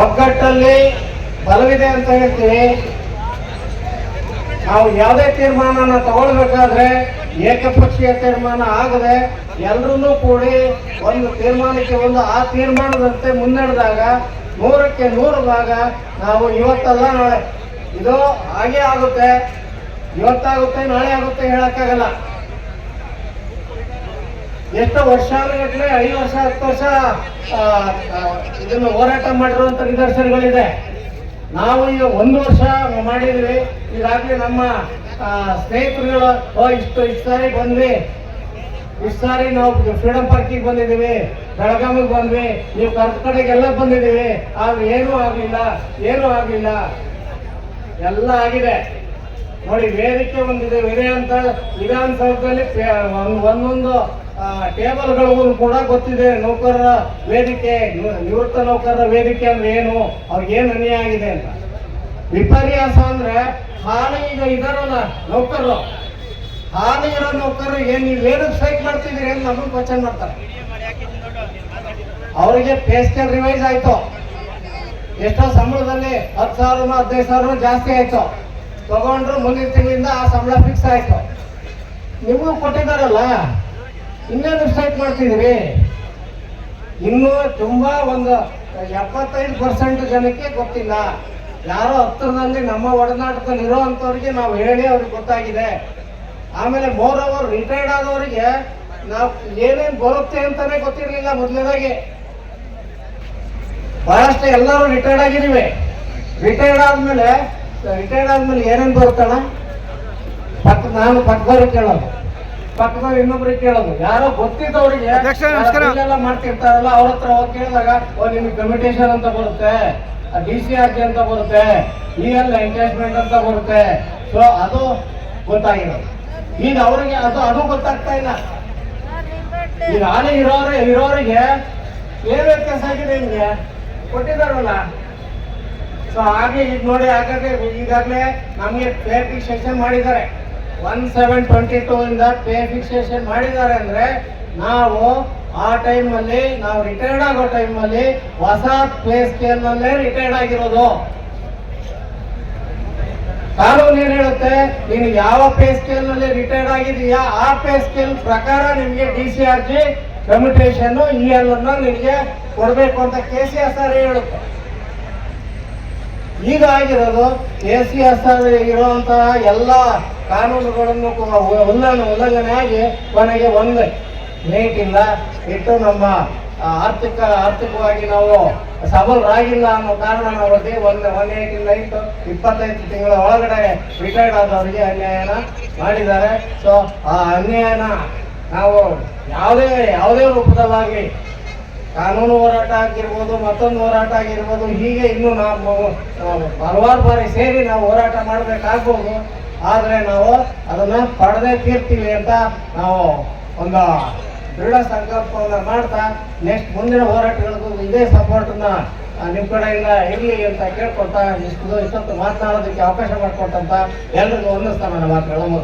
ಒಗ್ಗಟ್ಟಲ್ಲಿ ಬಲವಿದೆ ಅಂತ ಹೇಳ್ತೀವಿ. ನಾವು ಯಾವುದೇ ತೀರ್ಮಾನನ ತಗೊಳ್ಬೇಕಾದ್ರೆ ಏಕಪಕ್ಷೀಯ ತೀರ್ಮಾನ ಆಗದೆ ಎಲ್ಲರನ್ನೂ ಕೂಡಿ ಒಂದು ತೀರ್ಮಾನಕ್ಕೆ ಒಂದು ಆ ತೀರ್ಮಾನದಂತೆ ಮುನ್ನಡೆದಾಗ, ನೂರಕ್ಕೆ ನೂರು ಭಾಗ ನಾವು ಇವತ್ತಲ್ಲ ನಾಳೆ. ಇದು ಹಾಗೆ ಆಗುತ್ತೆ. ಇವತ್ತಾಗುತ್ತೆ, ನಾಳೆ ಆಗುತ್ತೆ ಹೇಳಕ್ಕಾಗಲ್ಲ. ಎಷ್ಟು ವರ್ಷಾನುಗಟ್ಟಲೆ ಐದು ವರ್ಷ, ಹತ್ತು ವರ್ಷ ಇದನ್ನು ಹೋರಾಟ ಮಾಡಿರುವಂತ ನಿದರ್ಶನಗಳಿದೆ. ನಾವು ಈಗ ಒಂದು ವರ್ಷ ಮಾಡಿದ್ವಿ. ಈಗಾಗಲೇ ನಮ್ಮ ಸ್ನೇಹಿತರುಗಳು ಇಷ್ಟು ಇಷ್ಟು ಸಾರಿ ಬಂದ್ವಿ. ಇಷ್ಟು ಸಾರಿ ನಾವು ಫ್ರೀಡಮ್ ಪಾರ್ಕಿಗೆ ಬಂದಿದ್ದೀವಿ. ಬೆಳಗಾವಿಗೆ ಬಂದ್ವಿ. ನೀವು ಕರ್ಕ ಕಡೆಗೆಲ್ಲ ಬಂದಿದ್ದೀವಿ. ಆದ್ರೆ ಏನೂ ಆಗಲಿಲ್ಲ ಏನೂ ಆಗಲಿಲ್ಲ. ಎಲ್ಲ ಆಗಿದೆ. ನೋಡಿ, ವೇದಿಕೆ ಒಂದಿದೆ. ಇದೆ ಅಂತ ವಿಧಾನಸೌಧದಲ್ಲಿ ಒಂದೊಂದು ಟೇಬಲ್ಗಳು ಕೂಡ ಗೊತ್ತಿದೆ. ನೌಕರರ ವೇದಿಕೆ ನಿವೃತ್ತ ನೌಕರರ ವೇದಿಕೆ ಅಂದ್ರೆ ಏನು? ಅವ್ರಿಗೆ ಏನು ಅನ್ಯಾಯ ಆಗಿದೆ ಅಂತ. ವಿಪರ್ಯಾಸ ಅಂದ್ರೆ ಹಾನಿ ಈಗ ಇದಾರಲ್ಲ ನೌಕರರು. ಹಾನಿ ಇರೋ ನೌಕರರು ನೀವು ಏನಕ್ಕೆ ಸ್ಟ್ರೈಕ್ ಮಾಡ್ತಿದ್ದೀರಿ ಅಂತ ನಮ್ಮನ್ನು ಕ್ವಶನ್ ಮಾಡ್ತಾರೆ. ಅವರಿಗೆ ಪೇ ಸ್ಕೇಲ್ ರಿವೈಸ್ ಆಯ್ತು. ಎಷ್ಟೋ ಸಂಬಳದಲ್ಲಿ ಹತ್ತು ಸಾವಿರ ಹದಿನೈದು ಸಾವಿರ ಜಾಸ್ತಿ ಆಯ್ತು. ತಗೊಂಡ್ರು ಮುಂದಿನ ತಿಂಗಳಿಂದ ಆ ಸಂಬಳ ಫಿಕ್ಸ್ ಆಯ್ತು. ನಿಮಗೂ ಕೊಟ್ಟಿದ್ದಾರಲ್ಲ? ಇನ್ನೇನು ಸ್ಟಾರ್ಟ್ ಮಾಡ್ತಿದ್ರಿ ಇನ್ನೂ ತುಂಬಾ ಒಂದು ಎಪ್ಪತ್ತೈದು ಪರ್ಸೆಂಟ್ ಜನಕ್ಕೆ ಗೊತ್ತಿಲ್ಲ. ಯಾರೋ ಹತ್ತಿರದಲ್ಲಿ ನಮ್ಮ ಒಡನಾಟದಲ್ಲಿ ಇರೋವಂಥವ್ರಿಗೆ ನಾವು ಹೇಳಿ ಅವ್ರಿಗೆ ಗೊತ್ತಾಗಿದೆ. ಆಮೇಲೆ ಮೋರ್ ಓವರ್ ರಿಟೈರ್ಡ್ ಆದವರಿಗೆ ನಾವು ಏನೇನು ಬರುತ್ತೆ ಅಂತಾನೆ ಗೊತ್ತಿರಲಿಲ್ಲ ಮೊದಲನೇದಾಗಿ. ಬಹಳಷ್ಟು ಎಲ್ಲರೂ ರಿಟೈರ್ಡ್ ಆಗಿದ್ದೀವಿ. ರಿಟೈರ್ಡ್ ಆದ್ಮೇಲೆ ರಿಟೈರ್ಡ್ ಆದ್ಮೇಲೆ ಏನೇನು ಬರುತ್ತಣ್ಣ? ಪಕ್ಕ ನಾನು ಪಕ್ಕದವ್ರಿಗೆ ಕೇಳೋದು. ಪಕ್ಕದವ್ರು ಇನ್ನೊಬ್ರಿಗೆ ಕೇಳೋದು. ಯಾರೋ ಗೊತ್ತಿದ್ದವರಿಗೆ. ಎಲ್ಲ ಮಾಡ್ತಿರ್ತಾರಲ್ಲ ಅವ್ರ ಹತ್ರ ಹೋಗಿ ಕೇಳಿದಾಗ ಓ ನಿಮ್ಗೆ ಕಮಿಟೇಷನ್ ಅಂತ ಬರುತ್ತೆ. ಡಿ ಸಿ ಆರ್ ಅಂತ ಬರುತ್ತೆ. ಈ ಎಲ್ಲ ಎಂಗೇಜ್ಮೆಂಟ್ ಅಂತ ಬರುತ್ತೆ. ಸೊ ಅದು ಗೊತ್ತಾಗಿರೋದು. ಈಗ ಅವ್ರಿಗೆ ಅದು ಅದು ಗೊತ್ತಾಗ್ತಾ ಇಲ್ಲ. ಈಗ ಆನೆ ಇರೋರು ಇರೋರಿಗೆ ಏನ್ ವ್ಯತ್ಯಾಸ ಆಗಿದೆ ನಿಮ್ಗೆ? ಕೊಟ್ಟಿದ್ದಾರಲ್ಲ. ಸೊ ಹಾಗೆ ಈಗ ನೋಡಿ ಹಾಗಾದ್ರೆ ಈಗಾಗಲೇ ನಮಗೆ ಪೇ ಸೆಷನ್ ಮಾಡಿದ್ದಾರೆ. ಒನ್ ಸೆವೆನ್ ಟ್ವೆಂಟಿ ಟೂ ಇಂದ ಪೇ ಫಿಕ್ಸೇಷನ್ ಮಾಡಿದ್ದಾರೆ ಅಂದ್ರೆ ನಾವು ಆ ಟೈಮಲ್ಲಿ ನಾವು ರಿಟೈರ್ಡ್ ಆಗೋ ಟೈಮಲ್ಲಿ ಹೊಸ ಪೇ ಸ್ಕೇಲ್ನಲ್ಲೇ ರಿಟೈರ್ಡ್ ಆಗಿರೋದು. ಕಾನೂನು ಏನ್ ಹೇಳುತ್ತೆ? ನೀನು ಯಾವ ಪೇ ಸ್ಕೇಲ್ನಲ್ಲಿ ರಿಟೈರ್ಡ್ ಆಗಿದೆಯಾ ಆ ಪೇ ಸ್ಕೇಲ್ ಪ್ರಕಾರ ನಿಮಗೆ D C R G commutation E L ಅನ್ನ ನಿನಗೆ ಕೊಡಬೇಕು ಅಂತ ಕೆ ಸಿ ಎಸ್ ಆರ್ ಹೇಳುತ್ತೆ. ಈಗ ಆಗಿರೋದು ಎ ಸಿ ಎಸ್ ಇರುವಂತಹ ಎಲ್ಲ ಕಾನೂನುಗಳನ್ನು ಉಲ್ಲಂಘನೆ ಉಲ್ಲಂಘನೆ ಆಗಿ ಕೊನೆಗೆ ಒಂದು ಇಲ್ಲ ಇಟ್ಟು ನಮ್ಮ ಆರ್ಥಿಕ, ಆರ್ಥಿಕವಾಗಿ ನಾವು ಸಬಲರಾಗಿಲ್ಲ ಅನ್ನೋ ಕಾರಣ ನೋಡಿ ಒಂದು ಒನ್ ಏಟಿಂದ ಇಟ್ಟು ಇಪ್ಪತ್ತೈದು ತಿಂಗಳ ಒಳಗಡೆ ರಿಟೈರ್ಡ್ ಆದವರಿಗೆ ಅನ್ಯಾಯನ ಮಾಡಿದ್ದಾರೆ. ಸೊ ಆ ಅನ್ಯಾಯನ ನಾವು ಯಾವುದೇ ಯಾವುದೇ ರೂಪದಲ್ಲಾಗಲಿ ಕಾನೂನು ಹೋರಾಟ ಆಗಿರ್ಬೋದು, ಮತ್ತೊಂದು ಹೋರಾಟ ಆಗಿರ್ಬೋದು, ಹೀಗೆ ಇನ್ನೂ ನಾವು ಹಲವಾರು ಬಾರಿ ಸೇರಿ ನಾವು ಹೋರಾಟ ಮಾಡಬೇಕಾಗ್ಬೋದು. ಆದರೆ ನಾವು ಅದನ್ನ ಪಡೆದೇ ತೀರ್ತೀವಿ ಅಂತ ನಾವು ಒಂದು ದೃಢ ಸಂಕಲ್ಪವನ್ನು ಮಾಡ್ತಾ ನೆಕ್ಸ್ಟ್ ಮುಂದಿನ ಹೋರಾಟಗಳಿಗೂ ಇದೇ ಸಪೋರ್ಟನ್ನ ನಿಮ್ಮ ಕಡೆಯಿಂದ ಇರಲಿ ಅಂತ ಕೇಳ್ಕೊಳ್ತಾ ಇಷ್ಟು, ಇಷ್ಟೊತ್ತು ಮಾತನಾಡೋದಕ್ಕೆ ಅವಕಾಶ ಮಾಡಿಕೊಟ್ಟಂತ ಎಲ್ರಿಗೂ ಒಂದಿಸ್ತಾನ ಮಾತುಗಳು.